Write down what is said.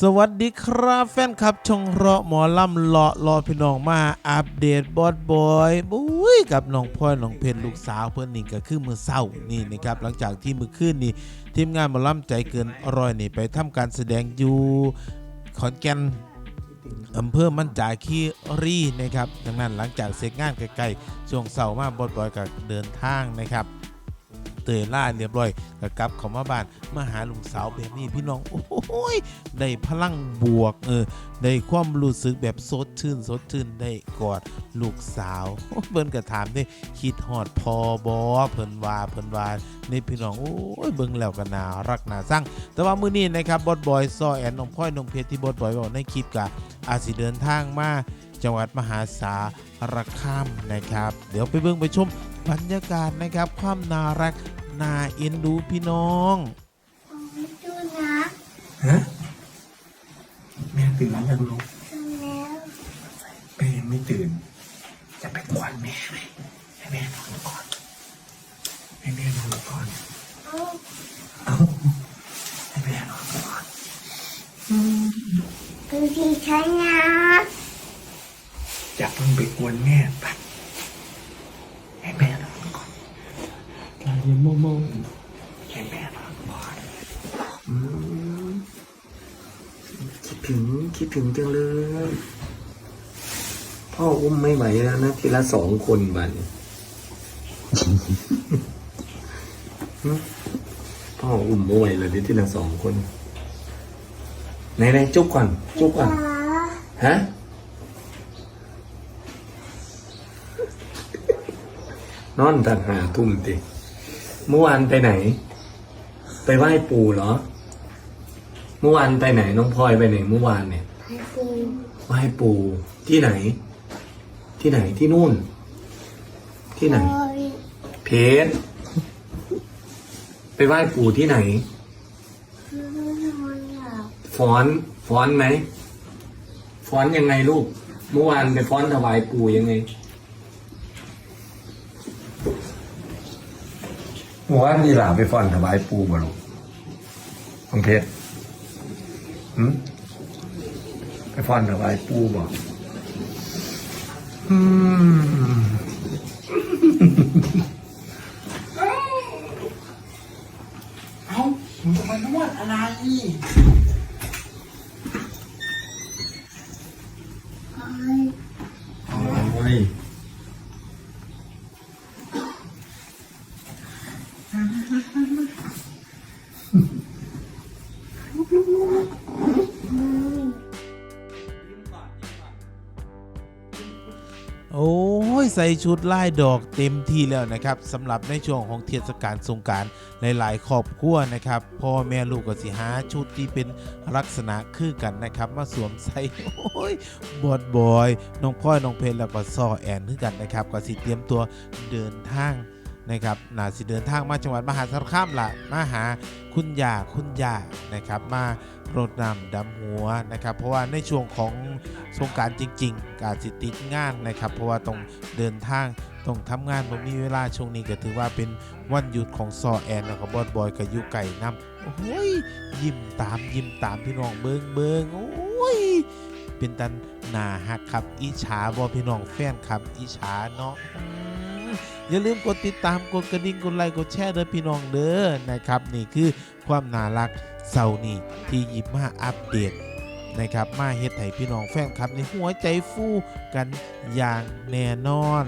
สวัสดีครับแฟนคลับช่องเราะหมอลำเลาะรอพี่น้องมาอัปเดตบอสบอยบุ้ยกับน้องพลอยน้องเพนลูกสาวเพื่อนนี่ก็คือมือเศร้านี่นะครับหลังจากที่มือขึ้นนี่ทีมงานหมอลำใจเกินร้อยนี่ไปทำการแสดงอยู่ขอนแก่นอำเภอมันจาคีรีนะครับดังนั้นหลังจากเสร็จงานใกลๆช่วงเสาร์มาบอสบอยก็เดินทางนะครับ เตยล่าเรียบร้อยก็กลับเขามาบ้านมาหาลุงสาวแบบนี้พี่น้องโอ้ยได้พลังบวกเออได้ความรู้สึกแบบสดชื่นสดชื่นได้กอดลูกสาวเบิ่นก็ถามได้คิดฮอดพอบอเพิ่นว่าเพิ่นว่านี่พี่น้องโอ้ยเบิ่งแล้วก็น่ารักน่าสั่งแต่ว่ามื้อนี้นะครับบอสบอยซอแอนน้องพ่อยน้องเพชรที่บอสบอยบอกในคลิปกะอาสิเดินทางมาจังหวัดมหาสารคามนะครับ เดี๋ยวไปเบิ่งไปชม บรรยากาศนะครับ ความน่ารักน่าเอ็นดูพี่น้องดูนะฮะแม่ตื่นแล้วยังลูกดูแล้วแม่ยังไม่ตื่น จะไปกวนแม่ไหมให้แม่นอนก่อนให้แม่นอนก่อนเอาเอาให้แม่นอนก่อนดูดีฉันนะอย่าเพิ่งไปกวนแม่ไปให้แม่นอนก่อน ยเป็นโมโมให้แม่นอนก่อนอืมคิดถึงคิดถึงจังเลย พ่ออุ้มไม่ไหวแล้วนะ ทีละสองคนบันพ่ออุ้มไม่ไหวเลยทีละสองคน ไหนไหนจุ๊บก่อนจุ๊บก่อนฮะนอนตัดหาทุ่มติ เมื่อวานไปไหน ไปไหว้ปู่เหรอ เมื่อวานไปไหนน้องพลอยไปไหนเมื่อวานเนี่ยพาปูไหว้ปู่ที่ไหน ที่ไหนที่นู่น ที่ไหนโอ้ยเพชรไปไหว้ปู่ที่ไหน ไม่นอนหลับฟ้อนฟ้อนไหมฟ้อนยังไงลูก เมื่อวานไปฟ้อนถวายปู่ยังไง เมื่อวานนี่หลาไปฟ้อนถวายปู่บ่ลูกของเพชรหืมไปฟ้อนถวายปู่บ่อืมเอ้าหนูจะมานวดอะไรโอ้ย โอ้ยโอ้ยใส่ชุดลายดอกเต็มที่แล้วนะครับสำหรับในช่วงของเทศกาลสงกรารหลายๆครอบครัวนะครับพ่อแม่ลูกก็สิหาชุดที่เป็นลักษณะคือกันนะครับ มาสวมใส่โอ้ยบอดบอยน้องพ่อยน้องเพลแล้วก็ซอแอนคือกันนะครับ ก็สิเตรียมตัวเดินทาง นะครับน่าสิเดินทางมาจังหวัดมหาสารคามละมาหาคุณยาคุณยานะครับ มารดน้ำดำหัวนะครับ เพราะว่าในช่วงของสงกรารจริง ๆ การสิติดงานนะครับ เพราะว่าต้องเดินทางต้องทำงานบ่มีเวลาช่วงนี้ก็ถือว่าเป็นวันหยุดของซอแอนแล้วก็บอดบอยกับยูไก่นำโอ้ยยิ้มตามยิ้มตามพี่น้องเบิงเบิงโอ้ยเป็นตันหนาฮักครับอิจฉาบอพี่น้องแฟนครับอิจฉาเนาะ อย่าลืมกดติดตามกดกระดิ่งกดไลค์กดแชร์เด้อพี่น้องเด้อนะครับ นี่คือความน่ารักเสาร์นี้ที่หยิบมาอัปเดตนะครับมาเฮ็ดให้พี่น้องแฟนคลับในหัวใจฟูกันอย่างแน่นอน